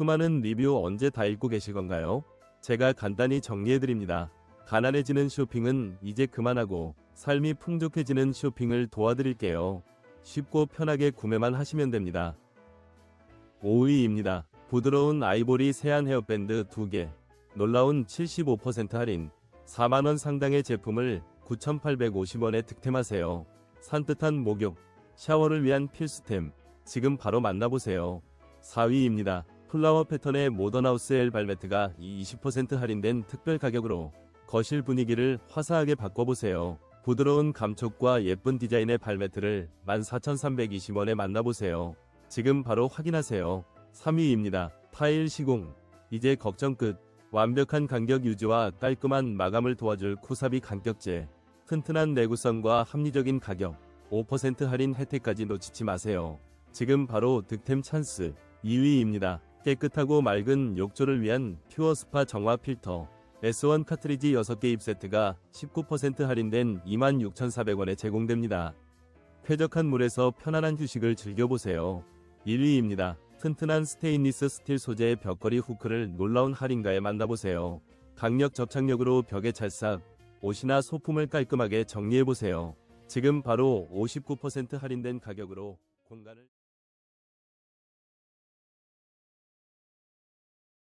수많은 리뷰 언제 다 읽고 계실 건가요? 제가 간단히 정리해드립니다. 가난해지는 쇼핑은 이제 그만하고 삶이 풍족해지는 쇼핑을 도와드릴게요. 쉽고 편하게 구매만 하시면 됩니다. 5위입니다. 부드러운 아이보리 세안 헤어밴드 2개. 놀라운 75% 할인. 4만원 상당의 제품을 9,850원에 득템하세요. 산뜻한 목욕, 샤워를 위한 필수템. 지금 바로 만나보세요. 4위입니다. 플라워 패턴의 모던하우스 엘 발매트가 20% 할인된 특별 가격으로 거실 분위기를 화사하게 바꿔보세요. 부드러운 감촉과 예쁜 디자인의 발매트를 14,320원에 만나보세요. 지금 바로 확인하세요. 3위입니다. 타일 시공. 이제 걱정 끝. 완벽한 간격 유지와 깔끔한 마감을 도와줄 쿠사비 간격제. 튼튼한 내구성과 합리적인 가격. 5% 할인 혜택까지 놓치지 마세요. 지금 바로 득템 찬스. 2위입니다. 깨끗하고 맑은 욕조를 위한 퓨어 스파 정화 필터. S1 카트리지 6개 입 세트가 19% 할인된 26,400원에 제공됩니다. 쾌적한 물에서 편안한 휴식을 즐겨보세요. 1위입니다. 튼튼한 스테인리스 스틸 소재의 벽걸이 후크를 놀라운 할인가에 만나보세요. 강력 접착력으로 벽에 찰싹, 옷이나 소품을 깔끔하게 정리해보세요. 지금 바로 59% 할인된 가격으로 공간을